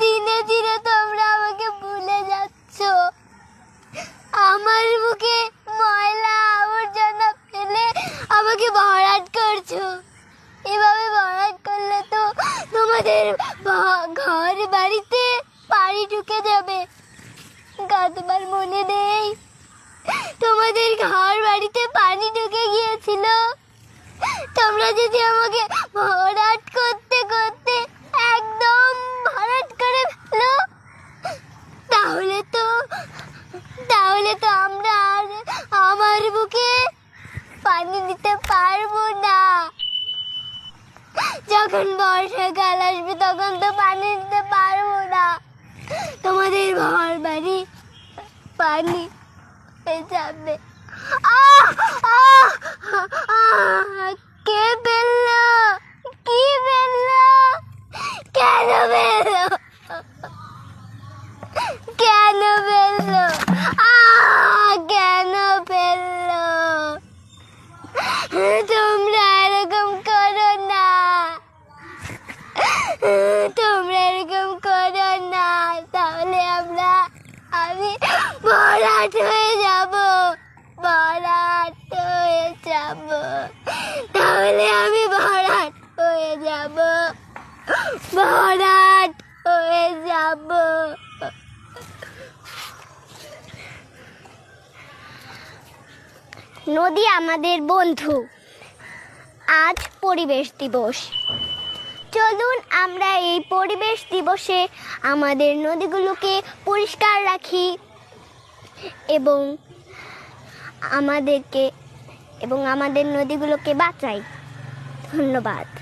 দিনে দিনে তোমরা আমাকে ভুলে যাচ্ছ। আমার মুখে ময়লা আবর্জনা ফেলে আমাকে ভরাট করছ। এভাবে ভরাট করলে তো তোমাদের ঘর বাড়িতে পানি ঢুকে যাবে। গতবার মনে নেই তোমাদের ঘর বাড়িতে পানি ঢুকে গিয়েছিল। তোমরা যদি আমাকে ভরাট করতে করতে একদম ভরাট করে ফেলো তাহলে তো তাহলে তো আমরা আর আমার বুকে পানি দিতে পারব না। যখন বর্ষাকাল আসবে, তখন তো পানি দিতে পারব না। তোমাদের ঘর বাড়ি পানি যাবে! কে ফেলল কি ফেলল কেন ফেলল কেন ফেলল ভরাট হয়ে যাব ভরাট হয়ে যাব। তাহলে আমি ভরাট হয়ে যাব ভরাট হয়ে যাব। নদী আমাদের বন্ধু। আজ পরিবেশ দিবস। চলুন আমরা এই পরিবেশ দিবসে আমাদের নদীগুলোকে পরিষ্কার রাখি। এবং আমাদেরকে এবং আমাদের নদীগুলোকে বাঁচাই। ধন্যবাদ।